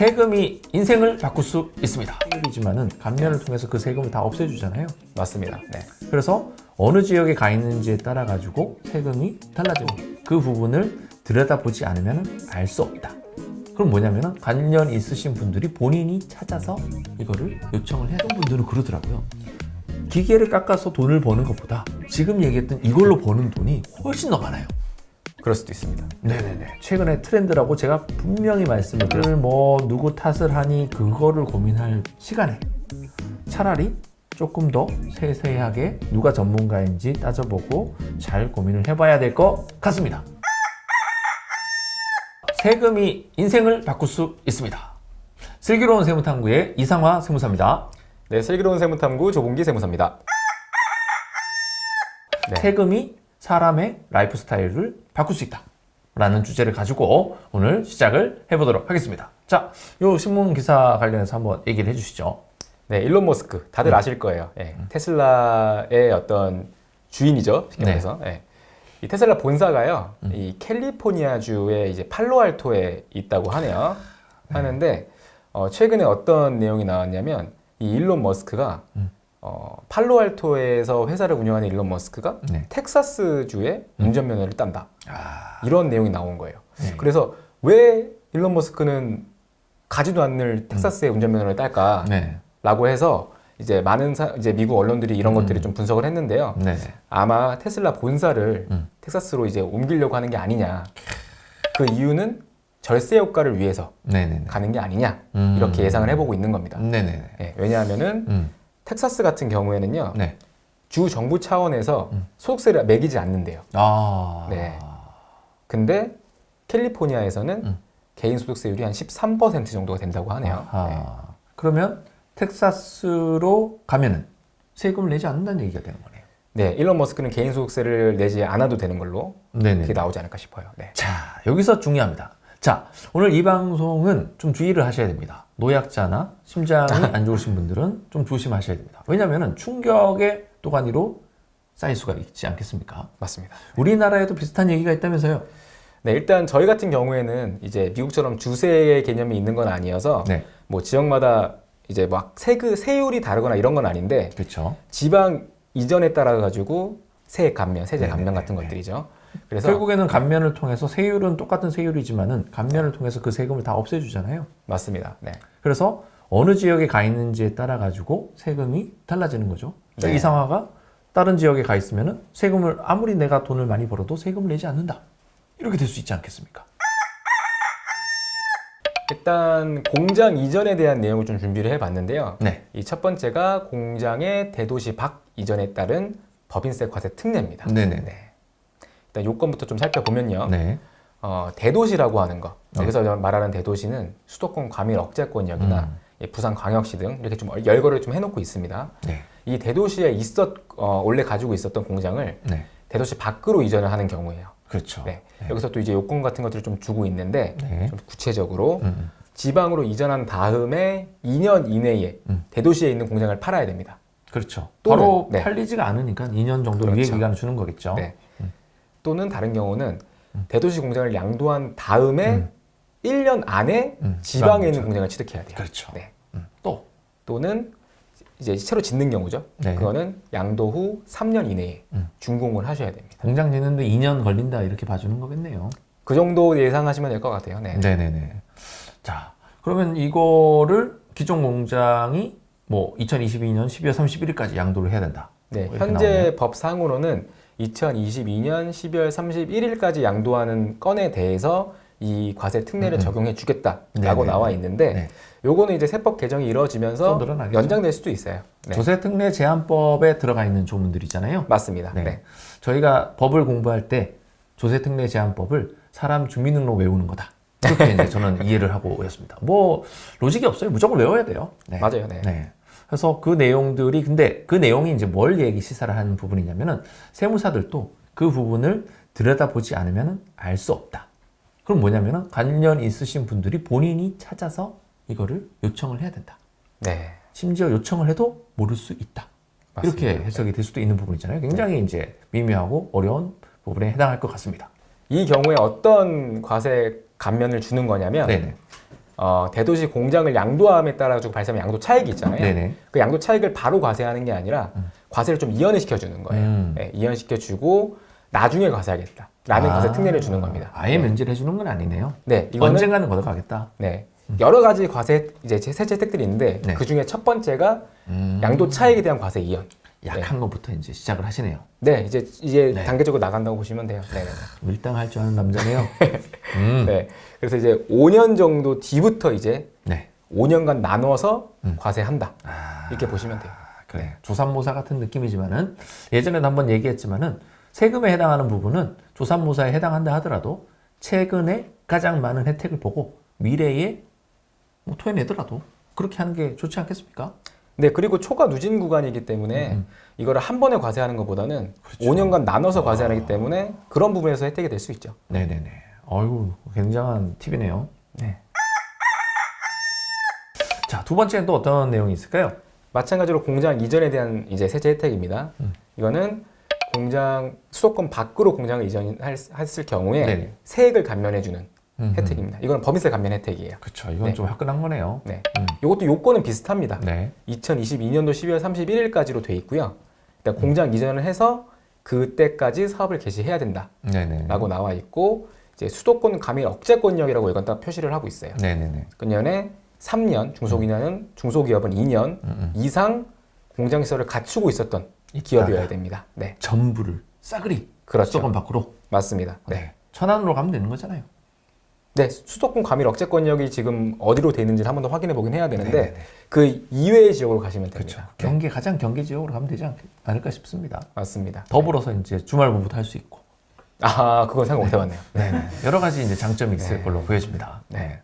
세금이 인생을 바꿀 수 있습니다. 세금이지만은 감면을 통해서 그 세금을 다 없애주잖아요. 맞습니다. 네. 그래서 어느 지역에 가 있는지에 따라 가지고 세금이 거예요. 그 부분을 들여다보지 않으면 알 수 없다. 그럼 뭐냐면은 관련 있으신 분들이 본인이 찾아서 이거를 요청을 되는 분들은 그러더라고요. 기계를 깎아서 돈을 버는 것보다 지금 얘기했던 이걸로 버는 돈이 훨씬 더 많아요. 그럴 수도 있습니다. 네네네. 최근에 트렌드라고 제가 분명히 말씀을 드렸어요. 뭐 누구 탓을 하니 그거를 고민할 시간에 차라리 조금 더 세세하게 누가 전문가인지 따져보고 잘 고민을 해봐야 될 것 같습니다. 세금이 인생을 바꿀 수 있습니다. 슬기로운 세무탐구의 이상화 세무사입니다. 네, 슬기로운 세무탐구 조봉기 세무사입니다. 네. 세금이 사람의 라이프 스타일을 바꿀 수 있다. 라는 주제를 가지고 오늘 시작을 해보도록 하겠습니다. 자, 요 신문 기사 관련해서 한번 얘기를 해주시죠. 네, 일론 머스크 음. 다들 아실 거예요. 예, 테슬라의 어떤 주인이죠. 쉽게 네. 말해서. 예. 이 테슬라 본사가요. 음. 이 캘리포니아주의 이제 팔로알토에 있다고 하네요. 네. 하는데 어, 최근에 어떤 내용이 나왔냐면 이 일론 머스크가 음. 어, 팔로알토에서 회사를 운영하는 일론 머스크가 네. 텍사스 주의 운전면허를 딴다. 아, 이런 내용이 나온 거예요. 네. 그래서 왜 일론 머스크는 가지도 않는 텍사스의 운전면허를 딸까? 네. 라고 해서 이제 많은 사- 이제 미국 언론들이 이런 음. 것들을 좀 분석을 했는데요. 네. 아마 테슬라 본사를 음. 텍사스로 이제 옮기려고 하는 게 아니냐. 그 이유는 절세 효과를 위해서 네네네. 가는 게 아니냐. 음. 이렇게 예상을 해보고 있는 겁니다. 네네네. 예, 왜냐하면은 음. 텍사스 같은 경우에는요. 네. 주 정부 차원에서 음. 소득세를 매기지 않는데요. 아. 네. 근데 캘리포니아에서는 음. 개인 소득세율이 한 13% 정도가 된다고 하네요. 네. 그러면 텍사스로 가면은 세금을 내지 않는다는 얘기가 되는 거네요. 네, 일론 머스크는 개인 소득세를 내지 않아도 되는 걸로 네네. 그게 나오지 않을까 싶어요. 네. 자, 여기서 중요합니다. 자, 오늘 이 방송은 좀 주의를 하셔야 됩니다. 노약자나 심장이 안 좋으신 분들은 좀 조심하셔야 됩니다. 왜냐하면 충격의 또가니로 쌓일 수가 있지 않겠습니까? 맞습니다. 우리나라에도 비슷한 얘기가 있다면서요? 네, 일단 저희 같은 경우에는 이제 미국처럼 주세의 개념이 있는 건 아니어서 네, 뭐 지역마다 이제 막 세그 세율이 다르거나 이런 건 아닌데 그렇죠. 지방 이전에 따라 가지고 세액 감면, 세제 네네네. 감면 같은 것들이죠. 그래서 결국에는 감면을 통해서 세율은 똑같은 세율이지만은 감면을 통해서 그 세금을 다 없애주잖아요. 맞습니다. 네. 그래서 어느 지역에 가 있는지에 따라 가지고 세금이 달라지는 거죠. 그러니까 네. 이 상화가 다른 지역에 가 있으면은 세금을 아무리 내가 돈을 많이 벌어도 세금을 내지 않는다. 이렇게 될 수 있지 않겠습니까? 일단 공장 이전에 대한 내용을 좀 준비를 해봤는데요. 네. 이 첫 번째가 공장의 대도시 밖 이전에 따른 법인세 과세 특례입니다. 네네. 네. 일단 요건부터 좀 살펴보면요. 네. 어, 대도시라고 하는 것. 어. 여기서 말하는 대도시는 수도권 과밀 억제권역이나 음. 예, 부산 광역시 등 이렇게 좀 열거를 좀 해놓고 있습니다. 네. 이 대도시에 있었 어, 원래 가지고 있었던 공장을 네. 대도시 밖으로 이전을 하는 경우예요. 그렇죠. 네. 네. 여기서 또 이제 요건 같은 것들을 좀 주고 있는데 네. 좀 구체적으로 음, 지방으로 이전한 다음에 2년 이내에 음. 대도시에 있는 공장을 팔아야 됩니다. 그렇죠. 또는- 바로 네. 팔리지가 않으니까 2년 정도 유예 그렇죠. 기간을 주는 거겠죠. 네. 음. 또는 다른 경우는 음. 대도시 공장을 양도한 다음에 음. 1년 안에 음, 지방에 있는 공장을 취득해야 돼요. 그렇죠. 네. 음, 또 또는 이제 새로 짓는 경우죠. 네. 그거는 양도 후 3년 이내에 음. 준공을 하셔야 됩니다. 공장 짓는데 2년 걸린다 이렇게 봐주는 거겠네요. 그 정도 예상하시면 될 것 같아요. 네. 네네네. 자, 그러면 이거를 기존 공장이 뭐 2022년 12월 31일까지 양도를 해야 된다. 네, 뭐 현재 나오네요. 법상으로는 2022년 12월 31일까지 양도하는 건에 대해서 이 과세 특례를 음, 음. 적용해 주겠다라고 네네네. 나와 있는데 네. 요거는 이제 세법 개정이 이루어지면서. 연장될 수도 있어요. 네. 조세 특례 제한법에 들어가 있는 조문들이잖아요. 맞습니다. 네. 네. 저희가 법을 공부할 때 조세 특례 제한법을 사람 주민등록 외우는 거다. 그렇게 이제 저는 이해를 하고 외웠습니다. 뭐 로직이 없어요. 무조건 외워야 돼요. 네. 맞아요. 네. 네. 그래서 그 내용들이 근데 그 내용이 이제 뭘 얘기 시사를 하는 부분이냐면은 세무사들도 그 부분을 들여다보지 않으면 알 수 없다. 그럼 뭐냐면은 관련 있으신 분들이 본인이 찾아서 이거를 요청을 해야 된다. 네. 심지어 요청을 해도 모를 수 있다. 맞습니다. 이렇게 해석이 될 수도 있는 부분이잖아요. 굉장히 이제 미묘하고 어려운 부분에 해당할 것 같습니다. 이 경우에 어떤 과세 감면을 주는 거냐면 네네. 어, 대도시 공장을 양도함에 따라 가지고 발생하는 양도 차익이 있잖아요. 네네. 그 양도 차익을 바로 과세하는 게 아니라 과세를 좀 이연을 시켜주는 거예요. 음. 네, 이연시켜주고 나중에 과세하겠다라는 아, 과세 특례를 주는 겁니다. 아예 면제를 해주는 건 아니네요. 네, 이거는 언젠가는 걷어가겠다. 네 여러 가지 과세 이제 세제 혜택들이 있는데 네. 그 중에 첫 번째가 음. 양도 차익에 대한 과세 이연. 약한 것부터 이제 시작을 하시네요. 네, 이제 이제 네. 단계적으로 나간다고 보시면 돼요. 네, 네, 밀당할 줄 아는 남자네요. 음. 네. 네. 그래서 이제 5년 정도 뒤부터 이제 네. 5년간 나눠서 음. 과세한다. 아, 이렇게 보시면 돼요. 그래. 조삼모사 같은 느낌이지만은 예전에도 한번 얘기했지만은 세금에 해당하는 부분은 조삼모사에 해당한다 하더라도 최근에 가장 많은 혜택을 보고 미래에 뭐 토해내더라도 그렇게 하는 게 좋지 않겠습니까? 네, 그리고 초과 누진 구간이기 때문에 음. 이거를 한 번에 과세하는 것보다는 그렇죠. 5년간 나눠서 과세하기 때문에 그런 부분에서 혜택이 될 수 있죠. 네네네. 어이구, 굉장한 팁이네요. 네. 자, 두 번째는 또 어떤 내용이 있을까요? 마찬가지로 공장 이전에 대한 이제 세제 혜택입니다. 음. 이거는 공장 수도권 밖으로 공장을 이전했을 경우에 네네. 세액을 감면해주는 음, 혜택입니다. 이거는 법인세 감면 혜택이에요. 그렇죠. 이건 네. 좀 화끈한 거네요. 네. 음. 이것도 요건은 비슷합니다. 네. 2022년도 12월 31일까지로 돼 있고요. 일단 공장 이전을 해서 그때까지 사업을 개시해야 된다라고. 나와 있고 이제 수도권 가밀 억제권역이라고 이건 딱 표시를 하고 있어요. 네네네. 그년에 3년, 중소기업은 중소기업은 2년 음, 음. 이상 공장 시설을 갖추고 있었던. 기업이어야 됩니다. 네, 전부를 싸그리 그렇죠. 수도권 밖으로 맞습니다. 네. 네. 천안으로 가면 되는 거잖아요. 네, 수도권 가밀 억제권역이 지금 어디로 돼 있는지 한번 더 확인해 보긴 해야 되는데 네네네. 그 이외의 지역으로 가시면 그렇죠. 됩니다. 경계 가장 경계 지역으로 가면 되지 않, 않을까 싶습니다. 맞습니다. 더불어서 이제 주말 공부도 할 수 있고 아, 그건 생각 못 해봤네요. 네. 여러 가지 이제 장점이 있을 네. 걸로 보여집니다. 네. 네.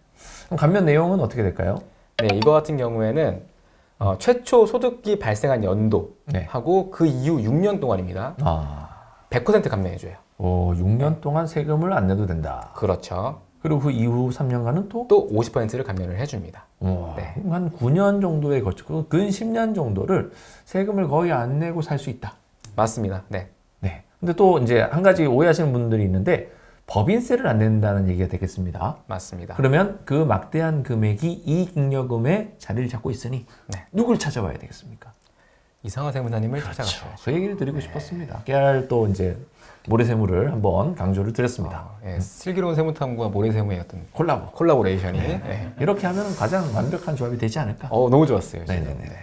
그럼 감면 내용은 어떻게 될까요? 네, 이거 같은 경우에는 어, 최초 소득이 발생한 연도하고 네. 그 이후 6년 동안입니다. 아, 100% 100% 감면해줘요. 어, 6년 동안 세금을 안 내도 된다. 그렇죠. 그리고 그 이후 3년간은 또 또 50%를 감면을 해줍니다. 어, 네. 한 9년 정도에 걸쳐 근 10년 정도를 세금을 거의 안 내고 살 수 있다. 맞습니다. 네. 네. 근데 또 이제 한 가지 오해하시는 분들이 있는데 법인세를 안 낸다는 얘기가 되겠습니다. 맞습니다. 그러면 그 막대한 금액이 이익잉여금에 자리를 잡고 있으니 네. 누굴 찾아봐야 되겠습니까? 이상한 세무사님을 그렇죠. 찾아가셔야죠. 그 얘기를 드리고 싶었습니다. 깨알 또 이제 모래세무를 한번 강조를 드렸습니다. 아, 예, 슬기로운 세무탐구와 모래세무의 어떤 콜라보. 콜라보레이션이. 네. 이렇게 하면 가장 완벽한 조합이 되지 않을까? 어, 너무 좋았어요. 지금. 네네 네.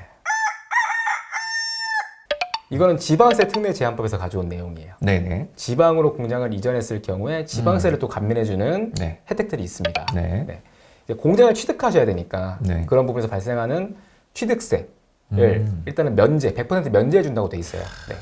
이거는 지방세 특례 제한법에서 가져온 내용이에요. 네네. 지방으로 공장을 이전했을 경우에 지방세를 또 감면해주는 네. 혜택들이 있습니다. 네. 네. 이제 공장을 취득하셔야 되니까 네. 그런 부분에서 발생하는 취득세를 음. 일단은 면제, 100% 면제해 준다고 돼 있어요. 네.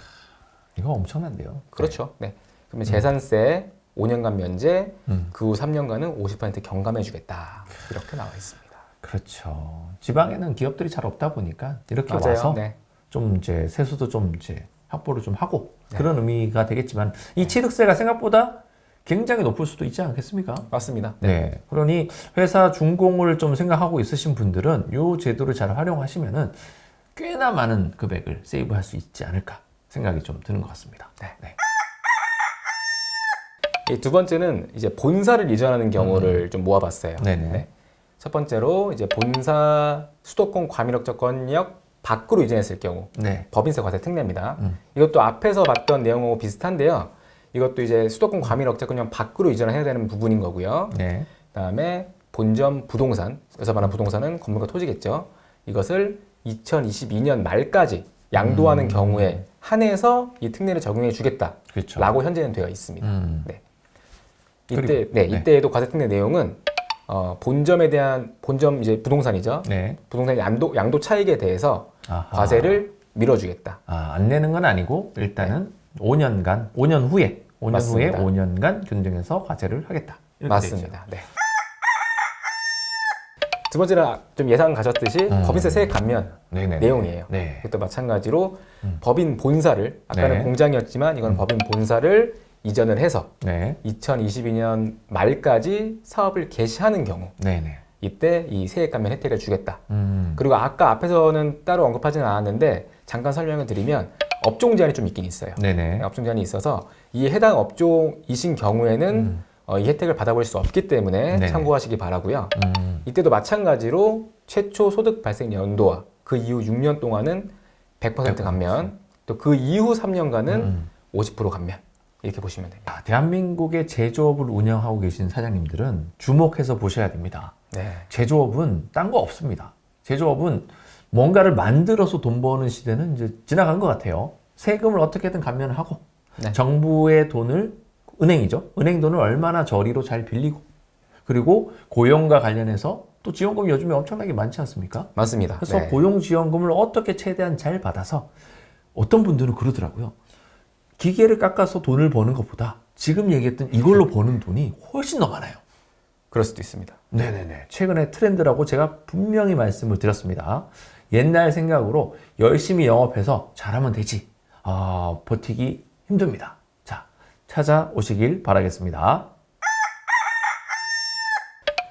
이거 엄청난데요. 그렇죠. 네. 그러면 재산세 5년간 면제, 음. 그 후 3년간은 50% 경감해 주겠다. 이렇게 나와 있습니다. 그렇죠. 지방에는 기업들이 잘 없다 보니까 이렇게 맞아요. 와서 네. 좀 이제 세수도 좀 이제 확보를 좀 하고 그런 의미가 되겠지만 이 취득세가 생각보다 굉장히 높을 수도 있지 않겠습니까? 맞습니다. 네. 그러니 회사 준공을 좀 생각하고 있으신 분들은 이 제도를 잘 활용하시면은 꽤나 많은 금액을 세이브할 수 있지 않을까 생각이 좀 드는 것 같습니다. 네. 네. 이두 번째는 이제 본사를 이전하는 경우를 좀 모아봤어요. 음. 네. 첫 번째로 이제 본사 수도권 과밀억제권역 밖으로 이전했을 경우 네. 법인세 과세 특례입니다. 음. 이것도 앞에서 봤던 내용하고 비슷한데요. 이것도 이제 수도권 과밀억제권역 밖으로 이전을 해야 되는 부분인 거고요. 네. 그다음에 본점 부동산, 여기서 말하는 부동산은 건물과 토지겠죠. 이것을 2022년 말까지 양도하는 음. 경우에 한해서 이 특례를 적용해 주겠다라고 그렇죠. 현재는 되어 있습니다. 음. 네. 이때 그리고, 네, 네. 이때에도 과세 특례 내용은 어, 본점에 대한 본점 이제 부동산이죠. 네. 부동산 양도 양도 차익에 대해서 아하. 과세를 밀어주겠다. 아, 안 내는 건 아니고 일단은 5년간 5년 후에 5년 맞습니다. 후에 5년간 균등해서 과세를 하겠다. 맞습니다. 네. 두 번째는 좀 예상 가졌듯이 음. 법인세 세액 감면 네네. 내용이에요. 네. 이것도 마찬가지로 음. 법인 본사를 아까는 네. 공장이었지만 이건 법인 본사를 이전을 해서 네. 2022년 말까지 사업을 개시하는 경우 네네. 이때 이 세액 감면 혜택을 주겠다. 음. 그리고 아까 앞에서는 따로 언급하지는 않았는데 잠깐 설명을 드리면 업종 제한이 좀 있긴 있어요. 네네. 업종 제한이 있어서 이 해당 업종이신 경우에는 음. 어, 이 혜택을 받아볼 수 없기 때문에 네네. 참고하시기 바라고요. 음. 이때도 마찬가지로 최초 소득 발생 연도와 그 이후 6년 동안은 100% 감면, 또 그 이후 3년간은 음. 50% 감면 이렇게 보시면 됩니다. 아, 대한민국의 제조업을 운영하고 계신 사장님들은 주목해서 보셔야 됩니다. 네, 제조업은 딴 거 없습니다. 제조업은 뭔가를 만들어서 돈 버는 시대는 이제 지나간 것 같아요. 세금을 어떻게든 감면을 하고 네. 정부의 돈을 은행이죠. 은행 돈을 얼마나 저리로 잘 빌리고 그리고 고용과 관련해서 또 지원금이 요즘에 엄청나게 많지 않습니까? 맞습니다. 그래서 네. 고용 지원금을 어떻게 최대한 잘 받아서 어떤 분들은 그러더라고요. 기계를 깎아서 돈을 버는 것보다 지금 얘기했던 이걸로 버는 돈이 훨씬 더 많아요. 그럴 수도 있습니다. 네네네. 최근에 트렌드라고 제가 분명히 말씀을 드렸습니다. 옛날 생각으로 열심히 영업해서 잘하면 되지. 아, 버티기 힘듭니다. 자, 찾아오시길 바라겠습니다.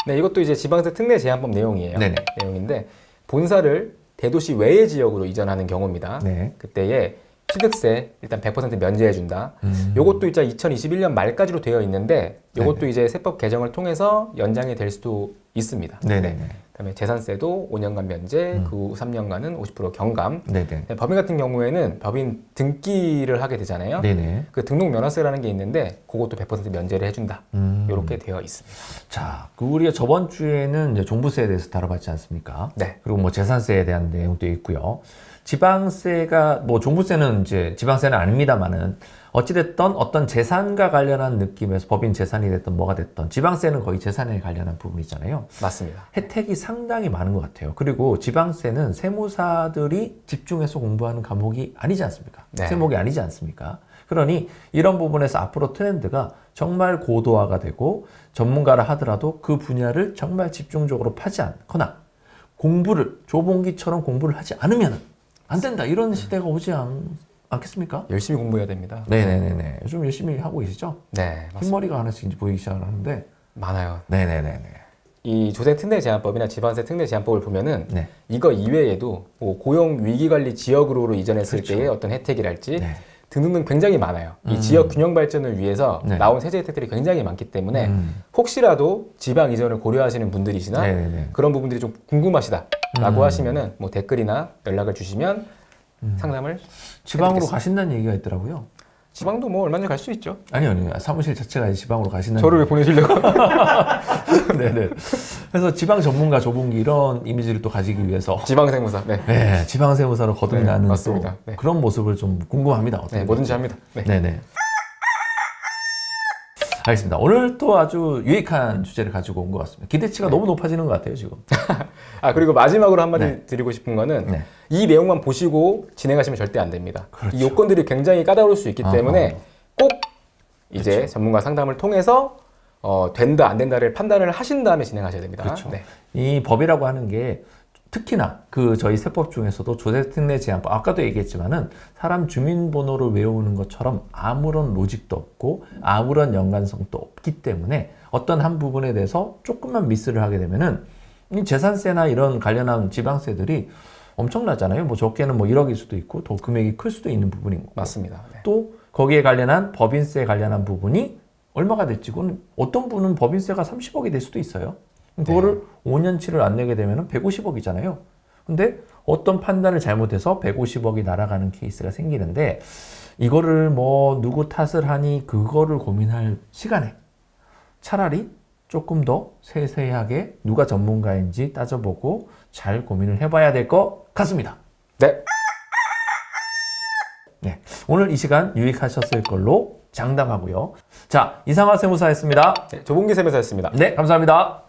네, 이것도 이제 지방세 특례 제한법 내용이에요. 네네. 내용인데 본사를 대도시 외의 지역으로 이전하는 경우입니다. 네. 그때에 취득세 일단 100% 면제해 준다. 음. 요것도 이제 2021년 말까지로 되어 있는데 요것도 네네. 이제 세법 개정을 통해서 연장이 될 수도 있습니다. 네네 네. 그다음에 재산세도 5년간 면제, 음. 그 후 3년간은 50% 경감. 네네. 네, 법인 같은 경우에는 법인 등기를 하게 되잖아요. 네네. 그 등록 면허세라는 게 있는데 그것도 100% 면제를 해준다. 음. 이렇게 되어 있습니다. 자, 그 우리가 저번 주에는 이제 종부세에 대해서 다뤄봤지 않습니까? 네. 그리고 뭐 재산세에 대한 내용도 있고요. 지방세가 뭐 종부세는 이제 지방세는 아닙니다만은 어찌됐던 어떤 재산과 관련한 느낌에서 법인 재산이 됐던 뭐가 됐던 지방세는 거의 재산에 관련한 부분이잖아요. 맞습니다. 혜택이 상당히 많은 것 같아요. 그리고 지방세는 세무사들이 집중해서 공부하는 과목이 아니지 않습니까? 네. 세목이 아니지 않습니까? 그러니 이런 부분에서 앞으로 트렌드가 정말 고도화가 되고 전문가라 하더라도 그 분야를 정말 집중적으로 파지 않거나 공부를 조봉기처럼 공부를 하지 않으면 안 된다. 이런 시대가 오지 않, 않겠습니까? 열심히 공부해야 됩니다. 네네네네. 요즘 열심히 하고 계시죠? 네, 맞습니다. 흰머리가 하나씩 이제 보이기 시작을 하는데. 많아요. 네네네네. 이 조세 특례 제한법이나 지방세 특례 제한법을 보면은 네. 이거 이외에도 뭐 고용 위기 관리 지역으로 이전했을 그렇죠. 때의 어떤 혜택이랄지 네. 등등등 굉장히 많아요. 음. 이 지역 균형 발전을 위해서 네. 나온 세제 혜택들이 굉장히 많기 때문에 음. 혹시라도 지방 이전을 고려하시는 분들이시나 네네네. 그런 부분들이 좀 궁금하시다라고 음. 하시면은 뭐 댓글이나 연락을 주시면 음. 상담을 지방으로 해드리겠습니다. 가신다는 얘기가 있더라고요. 지방도 뭐 얼마든지 갈 수 있죠. 아니요, 아니요. 사무실 자체가 지방으로 가신다는. 저를 왜 보내시려고? 네네. 그래서 지방 전문가 조봉기 이런 이미지를 또 가지기 위해서 지방세무사. 네. 네, 지방 세무사로 거듭나는 네, 또 맞습니다. 네. 그런 모습을 좀 궁금합니다. 어떻게 네, 뭐든지 합니다. 네. 네네. 알겠습니다. 오늘 또 아주 유익한 주제를 가지고 온 것 같습니다. 기대치가 네. 너무 높아지는 것 같아요, 지금. 아 그리고 마지막으로 한마디 네. 드리고 싶은 거는 네. 이 내용만 보시고 진행하시면 절대 안 됩니다. 그렇죠. 이 요건들이 굉장히 까다로울 수 있기 아하. 때문에 꼭 이제 그렇죠. 전문가 상담을 통해서 어, 된다 안 된다를 판단을 하신 다음에 진행하셔야 됩니다. 그렇죠. 네. 이 법이라고 하는 게 특히나 그 저희 세법 중에서도 조세특례 제한법 아까도 얘기했지만은 사람 주민번호를 외우는 것처럼 아무런 로직도 없고 아무런 연관성도 없기 때문에 어떤 한 부분에 대해서 조금만 미스를 하게 되면은 이 재산세나 이런 관련한 지방세들이 엄청나잖아요. 뭐 적게는 뭐 1억일 수도 있고 더 금액이 클 수도 있는 부분인 거고 맞습니다. 네. 또 거기에 관련한 법인세 관련한 부분이 얼마가 될지 그건 어떤 분은 법인세가 30억이 될 수도 있어요. 그거를 5년치를 안 내게 되면 150억이잖아요. 근데 어떤 판단을 잘못해서 150억이 날아가는 케이스가 생기는데 이거를 뭐 누구 탓을 하니 그거를 고민할 시간에 차라리 조금 더 세세하게 누가 전문가인지 따져보고 잘 고민을 해봐야 될 것 같습니다. 네. 네, 오늘 이 시간 유익하셨을 걸로 장담하고요. 자, 이상화 세무사였습니다. 네, 조봉기 세무사였습니다. 네, 감사합니다.